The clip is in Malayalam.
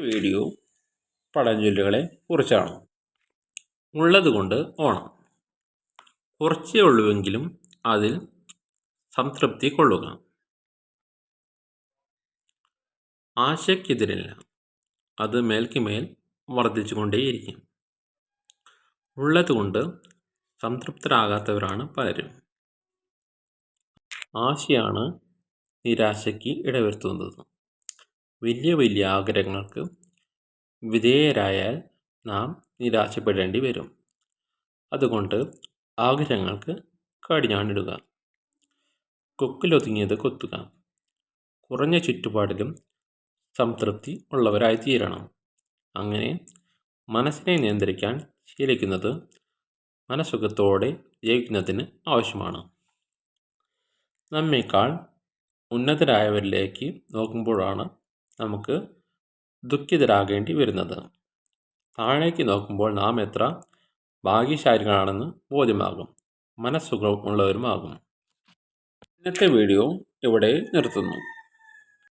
വീഡിയോ പഴഞ്ചൊല്ലുകളെ കുറിച്ചാണ്. ഉള്ളതുകൊണ്ട് ഓണം. കുറച്ചേ ഉള്ളുവെങ്കിലും അതിൽ സംതൃപ്തി കൊള്ളുക. ആശയ്ക്കെതിരല്ല. അത് മേൽക്കുമേൽ വർദ്ധിച്ചുകൊണ്ടേയിരിക്കും. ഉള്ളതുകൊണ്ട് സംതൃപ്തരാകാത്തവരാണ് പലരും. ആശയാണ് നിരാശയ്ക്ക് ഇടവരുത്തുന്നത്. വലിയ വലിയ ആഗ്രഹങ്ങൾക്ക് വിധേയരായാൽ നാം നിരാശപ്പെടേണ്ടി വരും. അതുകൊണ്ട് ആഗ്രഹങ്ങൾക്ക് കടിഞ്ഞാണിടുക. കൊക്കിലൊതുങ്ങിയത് കൊത്തുക. കുറഞ്ഞ ചുറ്റുപാടിലും സംതൃപ്തി ഉള്ളവരായി തീരണം അങ്ങനെ മനസ്സിനെ നിയന്ത്രിക്കാൻ ശീലിക്കുന്നത് മനസുഖത്തോടെ ജീവിക്കുന്നതിന് ആവശ്യമാണ്. നമ്മേക്കാൾ ഉന്നതരായവരിലേക്ക് നോക്കുമ്പോഴാണ് നമുക്ക് ദുഃഖിതരാകേണ്ടി വരുന്നത്. താഴേക്ക് നോക്കുമ്പോൾ നാം എത്ര ഭാഗ്യശാലികളാണെന്ന് ബോധ്യമാകും. മനസ്സുഖമുള്ളവരുമാകും. ഇന്നത്തെ വീഡിയോ ഇവിടെ നിർത്തുന്നു.